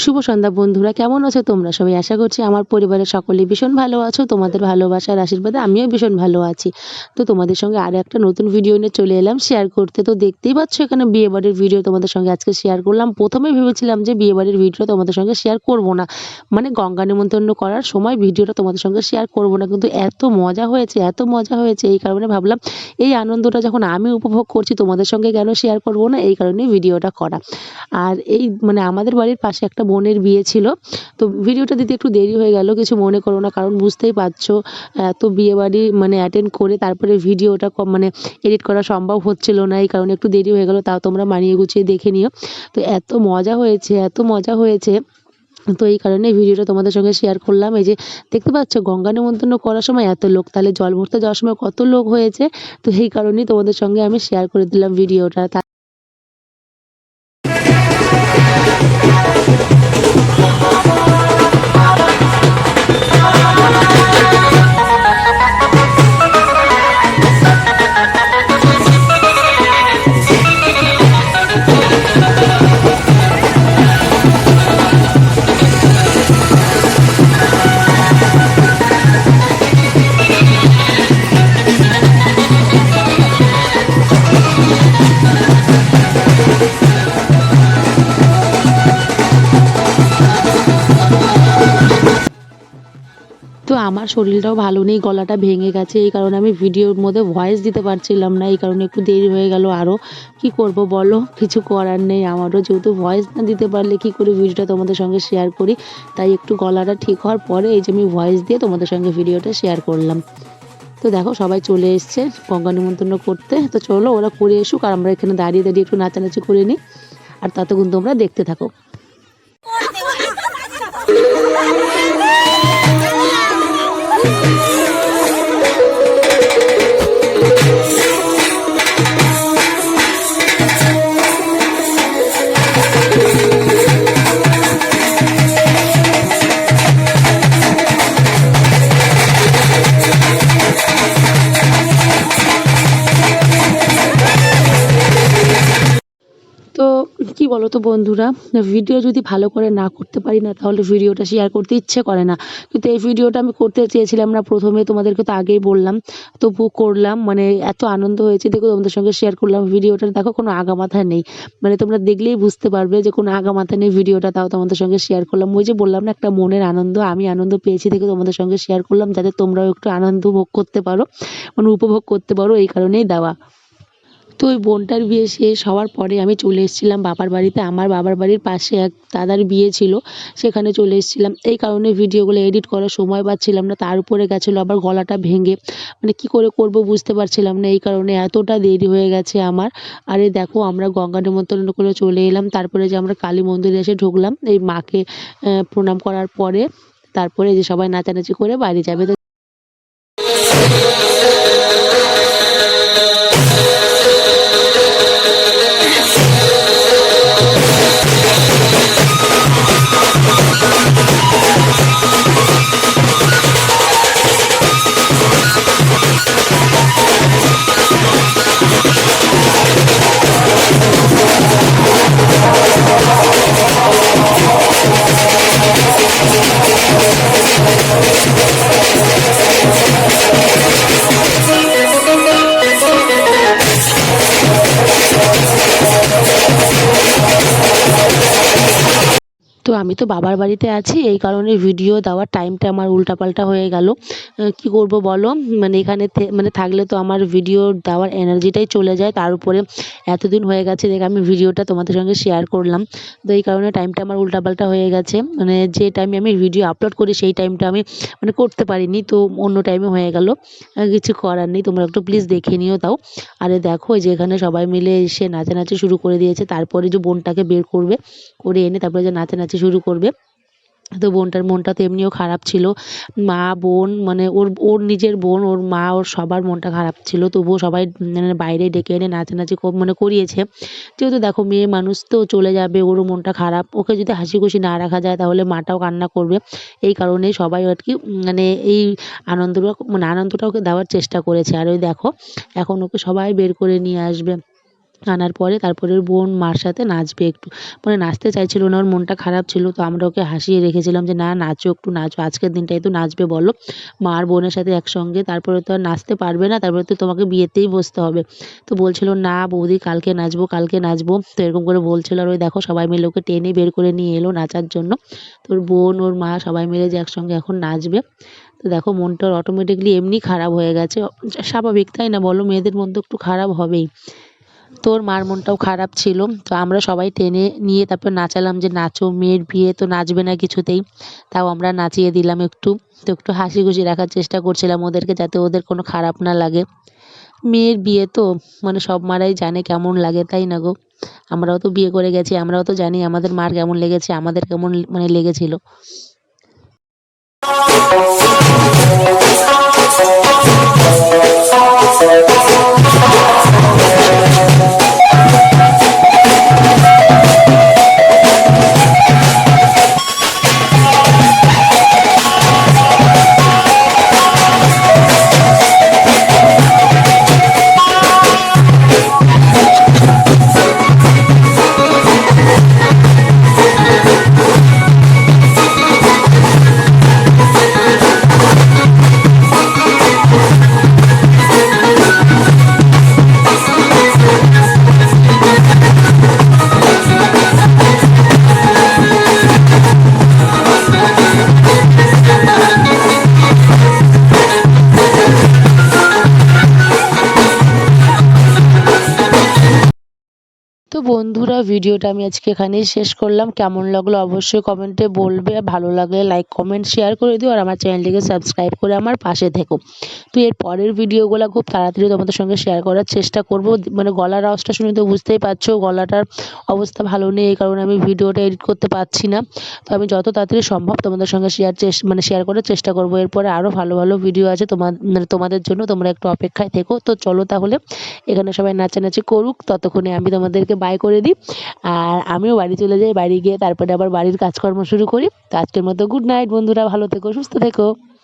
শুভ সন্ধ্যা বন্ধুরা, কেমন আছো তোমরা? সবাই আশা করছি আমার পরিবারের সকলেই ভীষণ ভালো আছো। তোমাদের ভালোবাসার আশীর্বাদে আমিও ভীষণ ভালো আছি। তো তোমাদের সঙ্গে আরও একটা নতুন ভিডিও নিয়ে চলে এলাম শেয়ার করতে। তো দেখতেই পাচ্ছ এখানে বিয়ে বাড়ির ভিডিও তোমাদের সঙ্গে আজকে শেয়ার করলাম। প্রথমে ভেবেছিলাম যে বিয়ে বাড়ির ভিডিও তোমাদের সঙ্গে শেয়ার করব না। মানে গঙ্গা নিমন্ত্রণ করার সময় ভিডিওটা তোমাদের সঙ্গে শেয়ার করব না। কিন্তু এত মজা হয়েছে, এত মজা হয়েছে, এই কারণে ভাবলাম এই আনন্দটা যখন আমি উপভোগ করছি তোমাদের সঙ্গে কেন শেয়ার করব না? এই কারণেই ভিডিওটা করা। আর এই মানে আমাদের বাড়ির পাশে একটা বোনের বিয়ে ছিল। তো ভিডিওটা দিতে একটু দেরি হয়ে গেল, কিছু মনে করো না, কারণ বুঝতেই পারছ, এত বিয়ে বাড়ি মানে অ্যাটেন্ড করে তারপরে ভিডিওটা মানে এডিট করা সম্ভব হচ্ছিল না, এই কারণে একটু দেরি হয়ে গেল, তাও তোমরা মানিয়ে গুছিয়ে দেখে নিও। তো এত মজা হয়েছে, এত মজা হয়েছে। তো এই কারণে ভিডিওটা তোমাদের সঙ্গে শেয়ার করলাম। এই যে দেখতে পাচ্ছ, গঙ্গা নিমন্ত্রণ করার সময় এত লোক, তাহলে জল ভরতে যাওয়ার সময় কত লোক হয়েছে? তো এই কারণেই তোমাদের সঙ্গে আমি শেয়ার করে দিলাম ভিডিওটা। আমার শরীরটাও ভালো নেই, গলাটা ভেঙে গেছে, এই কারণে আমি ভিডিওর মধ্যে ভয়েস দিতে পারছিলাম না, এই কারণে একটু দেরি হয়ে গেল আরও কি করব বলো? কিছু করার নেই, আমারও যেহেতু ভয়েস না দিতে পারলে কি করে ভিডিওটা তোমাদের সঙ্গে শেয়ার করি? তাই একটু গলাটা ঠিক হওয়ার পরে এই যে আমি ভয়েস দিয়ে তোমাদের সঙ্গে ভিডিওটা শেয়ার করলাম। তো দেখো সবাই চলে এসছে গঙ্গা নিমন্ত্রণ করতে। তো চলো ওরা করে এসুক আর আমরা এখানে দাঁড়িয়ে দাঁড়িয়ে একটু নাচানাচি করে নিই। আর ততক্ষণ তোমরা দেখতে থাকো। তো তো বন্ধুরা ভিডিও যদি ভালো করে না করতে পারি না, তাহলে ভিডিওটা শেয়ার করতে ইচ্ছে করে না। কিন্তু এই ভিডিওটা আমি করতে চেয়েছিলাম না প্রথমে, তোমাদেরকে তো আগেই বললাম। তবু করলাম মানে এত আনন্দ হয়েছে। দেখো, তোমাদের সঙ্গে শেয়ার করলাম ভিডিওটা দেখো কোনো আগামাথা নেই। মানে তোমরা দেখলেই বুঝতে পারবে যে কোনো আগামাথা নেই ভিডিওটা তাও তোমাদের সঙ্গে শেয়ার করলাম। ওই যে বললাম না, একটা মনের আনন্দ, আমি আনন্দ পেয়েছি, দেখে তোমাদের সঙ্গে শেয়ার করলাম, যাতে তোমরাও একটু আনন্দ ভোগ করতে পারো মানে উপভোগ করতে পারো, এই কারণেই দেওয়া। তো ওই বোনটার বিয়ে শেষ হওয়ার পরে আমি চলে এসেছিলাম বাবার বাড়িতে। আমার বাবার বাড়ির পাশে এক দাদার বিয়ে ছিল, সেখানে চলে এসেছিলাম। এই কারণে ভিডিওগুলো এডিট করার সময় পাচ্ছিলাম না, তার উপরে গেছিল, আবার গলাটা ভেঙে। মানে কি করে করব বুঝতে পারছিলাম না, এই কারণে এতটা দেরি হয়ে গেছে আমার। আরে দেখো, আমরা গঙ্গা নিমন্ত্রণ করে চলে এলাম, তারপরে যে আমরা কালী মন্দিরে এসে ঢুকলাম, এই মাকে প্রণাম করার পরে, তারপরে যে সবাই নাচানাচি করে বাড়ি যাবে। আমি তো বাবার বাড়িতে আছি, এই কারণে ভিডিও দেওয়ার টাইমটা আমার উল্টাপাল্টা হয়ে গেল। কি করব বলো? মানে এখানে মানে থাকলে তো আমার ভিডিও দেওয়ার এনার্জিটাই চলে যায়। তার উপরে এতদিন হয়ে গেছে দেখে আমি ভিডিওটা তোমাদের সঙ্গে শেয়ার করলাম। তো এই কারণে টাইমটা আমার উল্টাপাল্টা হয়ে গেছে। মানে যে টাইমে আমি ভিডিও আপলোড করি, সেই টাইমটা আমি মানে করতে পারিনি। তো অন্য টাইমে হয়ে গেল। কিছু করার নেই। তোমরা একটু প্লিজ দেখে নিও তাও। আরে দেখো যে এখানে সবাই মিলে এসে নাচানাচি শুরু করে দিয়েছে। তারপরে যে বোনটাকে বের করবে, করে এনে তারপরে যে নাচানাচি শুরু করবে। তো বোনটার মনটা তো এমনিও খারাপ ছিল। মা, বোন মানে ওর ওর নিজের বোন, ওর মা, ওর সবার মনটা খারাপ ছিল। তবুও সবাই মানে বাইরে ডেকে এনে নাচানাচি মানে করিয়েছে। যেহেতু দেখো মেয়ে মানুষ তো চলে যাবে ওরও মনটা খারাপ। ওকে যদি হাসি খুশি না রাখা যায় তাহলে মাটাও কান্না করবে। এই কারণেই সবাই আর কি মানে এই আনন্দটা মানে আনন্দটা ওকে দেওয়ার চেষ্টা করেছে। আর ওই দেখো, এখন ওকে সবাই বের করে নিয়ে আসবে। আনার পরে তারপরে ওর বোন মার সাথে নাচবে একটু। মানে নাচতে চাইছিল না, ওর মনটা খারাপ ছিল, তো আমরা ওকে হাসিয়ে রেখেছিলাম যে, না, নাচো একটু, নাচো, আজকের দিনটাই তো নাচবে বলো। মা আর বোনের সাথে একসঙ্গে, তারপরে তো আর নাচতে পারবে না, তারপরে তো তোমাকে বিয়েতেই বসতে হবে। তো বলছিল, না, বৌদি, কালকে নাচবো কালকে নাচবো। তো এরকম করে বলছিল, আর ওই দেখো, সবাই মিলে ওকে টেনে বের করে নিয়ে এলো নাচার জন্য। তোর বোন, ওর মা সবাই মিলে যে একসঙ্গে এখন নাচবে। তো দেখো, মনটা অটোমেটিকলি এমনি খারাপ হয়ে গেছে। স্বাভাবিক, তাই না বলো? মেয়েদের মন তো একটু খারাপ হবেই। তোর মার মনটাও খারাপ ছিল। তো আমরা সবাই টেনে নিয়ে তারপর নাচালাম যে, নাচো, মেয়ের বিয়ে তো নাচবে না কিছুতেই। তাও আমরা নাচিয়ে দিলাম একটু। তো একটু হাসি খুশি রাখার চেষ্টা করছিলাম ওদেরকে যাতে ওদের কোনো খারাপ না লাগে। মেয়ের বিয়ে তো মানে সব মারাই জানে কেমন লাগে, তাই না গো? আমরাও তো বিয়ে করে গেছি, আমরাও তো জানি আমাদের মার কেমন লেগেছে, আমাদের কেমন মানে লেগেছিল। তো বন্ধুরা, ভিডিওটা আমি আজকে এখানেই শেষ করলাম। কেমন লাগল অবশ্যই কমেন্টে বলবে। ভালো লাগলে লাইক কমেন্ট শেয়ার করে দিও আর আমার চ্যানেলটিকে সাবস্ক্রাইব করে আমার পাশে থেকো। তো এর পরের ভিডিওগুলো খুব তাড়াতাড়ি তোমাদের সঙ্গে শেয়ার করার চেষ্টা করব। মানে গলার আওয়াজটা শুনে তো বুঝতেই পারছ, গলাটার অবস্থা ভালো নেই, এই কারণে আমি ভিডিওটা এডিট করতে পারছি না। তো আমি যত তাড়াতাড়ি সম্ভব তোমাদের সঙ্গে শেয়ার মানে শেয়ার করার চেষ্টা করব। এরপরে আরও ভালো ভালো ভিডিও আছে তোমার মানে তোমাদের জন্য তোমরা একটু অপেক্ষায় থেকো। তো চলো তাহলে এখানে সবাই নাচানাচি করুক। ততক্ষণে আমি তোমাদেরকে বাই করে দিই। আর আমিও বাড়ি চলে যাই, বাড়ি গিয়ে তারপরে আবার বাড়ির কাজকর্ম শুরু করি। তো আজকের মতো গুড নাইট বন্ধুরা, ভালো থেকো, সুস্থ থেকো।